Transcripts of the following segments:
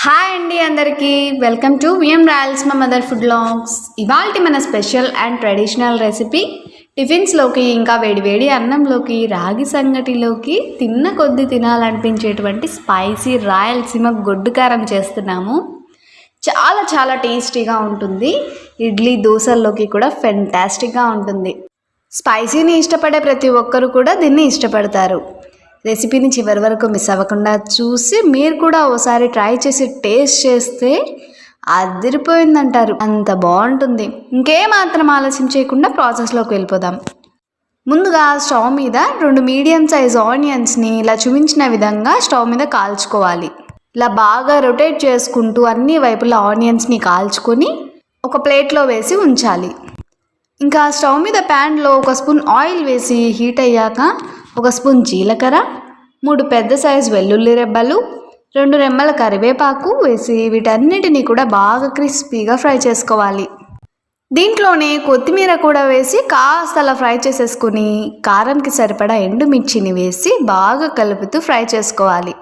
Hi అండి అందరికీ. Welcome to VM Royals మా మదర్ ఫుడ్ లాంగ్స్. ఇవాళ మన స్పెషల్ అండ్ ట్రెడిషనల్ రెసిపీ టిఫిన్స్లోకి ఇంకా వేడివేడి అన్నంలోకి రాగి సంగటిలోకి తిన్న కొద్ది తినాలనిపించేటువంటి స్పైసీ రాయలసీమ గొడ్డు కారం చేస్తున్నాము. చాలా చాలా టేస్టీగా ఉంటుంది. ఇడ్లీ దోశల్లోకి కూడా ఫెంటాస్టిక్గా ఉంటుంది. స్పైసీని ఇష్టపడే ప్రతి ఒక్కరు కూడా దీన్ని ఇష్టపడతారు. రెసిపీని చివరి వరకు మిస్ అవ్వకుండా చూసి మీరు కూడా ఒకసారి ట్రై చేసి టేస్ట్ చేస్తే అదిరిపోయిందంటారు. అంత బాగుంటుంది. ఇంకేమాత్రం ఆలస్యం చేయకుండా ప్రాసెస్లోకి వెళ్ళిపోదాం. ముందుగా స్టవ్ మీద రెండు మీడియం సైజ్ ఆనియన్స్ని ఇలా చూపించిన విధంగా స్టవ్ మీద కాల్చుకోవాలి. ఇలా బాగా రొటేట్ చేసుకుంటూ అన్ని వైపులా ఆనియన్స్ని కాల్చుకొని ఒక ప్లేట్లో వేసి ఉంచాలి. ఇంకా స్టవ్ మీద ప్యాన్లో ఒక స్పూన్ ఆయిల్ వేసి హీట్ అయ్యాక ఒక స్పూన్ జీలకర్ర మూడు పెద్ద సైజు వెల్లుల్లి రెబ్బలు రెండు రెమ్మల కరివేపాకు వేసి వీటన్నిటిని కూడా బాగా క్రిస్పీగా ఫ్రై చేసుకోవాలి. దీంట్లోనే కొత్తిమీర కూడా వేసి కాస్త అలా ఫ్రై చేసేసుకుని కారంకి సరిపడా ఎండుమిర్చిని వేసి బాగా కలుపుతూ ఫ్రై చేసుకోవాలి.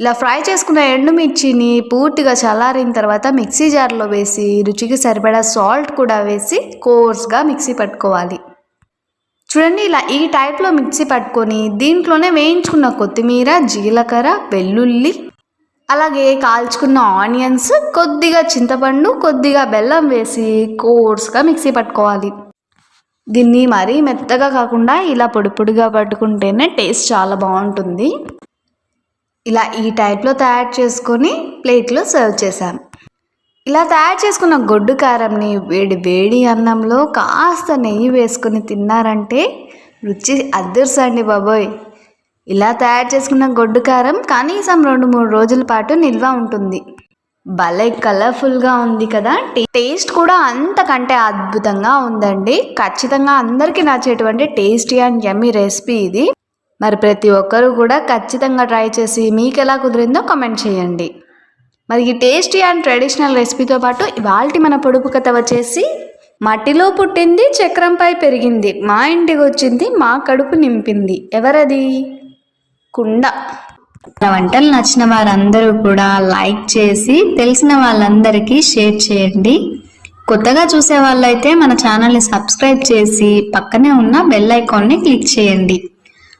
ఇలా ఫ్రై చేసుకున్న ఎండుమిర్చిని పూర్తిగా చల్లారిన తర్వాత మిక్సీ జార్లో వేసి రుచికి సరిపడా సాల్ట్ కూడా వేసి కోర్స్గా మిక్సీ పట్టుకోవాలి. చూడండి ఇలా ఈ టైప్లో మిక్సీ పట్టుకొని దీంట్లోనే వేయించుకున్న కొత్తిమీర జీలకర్ర వెల్లుల్లి అలాగే కాల్చుకున్న ఆనియన్స్ కొద్దిగా చింతపండు కొద్దిగా బెల్లం వేసి కోర్స్గా మిక్సీ పట్టుకోవాలి. దీన్ని మరీ మెత్తగా కాకుండా ఇలా పొడి పొడిగా పట్టుకుంటేనే టేస్ట్ చాలా బాగుంటుంది. ఇలా ఈ టైప్లో తయారు చేసుకొని ప్లేట్లో సర్వ్ చేశాను. ఇలా తయారు చేసుకున్న గొడ్డు కారంని వేడి వేడి అన్నంలో కాస్త నెయ్యి వేసుకొని తిన్నారంటే రుచి అద్దర్సండి బాబోయ్. ఇలా తయారు చేసుకున్న గొడ్డు కారం కనీసం రెండు మూడు రోజుల పాటు నిల్వ ఉంటుంది. భలే కలర్ఫుల్గా ఉంది కదా? టేస్ట్ కూడా అంతకంటే అద్భుతంగా ఉందండి. ఖచ్చితంగా అందరికీ నచ్చేటువంటి టేస్టీ అండ్ యమ్మీ రెసిపీ ఇది. మరి ప్రతి ఒక్కరూ కూడా ఖచ్చితంగా ట్రై చేసి మీకు ఎలా కుదిరిందో కమెంట్ చేయండి. మరి ఈ టేస్టీ అండ్ ట్రెడిషనల్ రెసిపీతో పాటు ఇవాల్టి మన పొడుపు కథ వచ్చేసి మట్టిలో పుట్టింది చక్రంపై పెరిగింది మా ఇంటికి వచ్చింది మా కడుపు నింపింది. ఎవరది? కుండ. మన వంటలు నచ్చిన వారందరూ కూడా లైక్ చేసి తెలిసిన వాళ్ళందరికీ షేర్ చేయండి. కొత్తగా చూసే వాళ్ళైతే మన ఛానల్ని సబ్స్క్రైబ్ చేసి పక్కనే ఉన్న బెల్ ఐకాన్ని క్లిక్ చేయండి.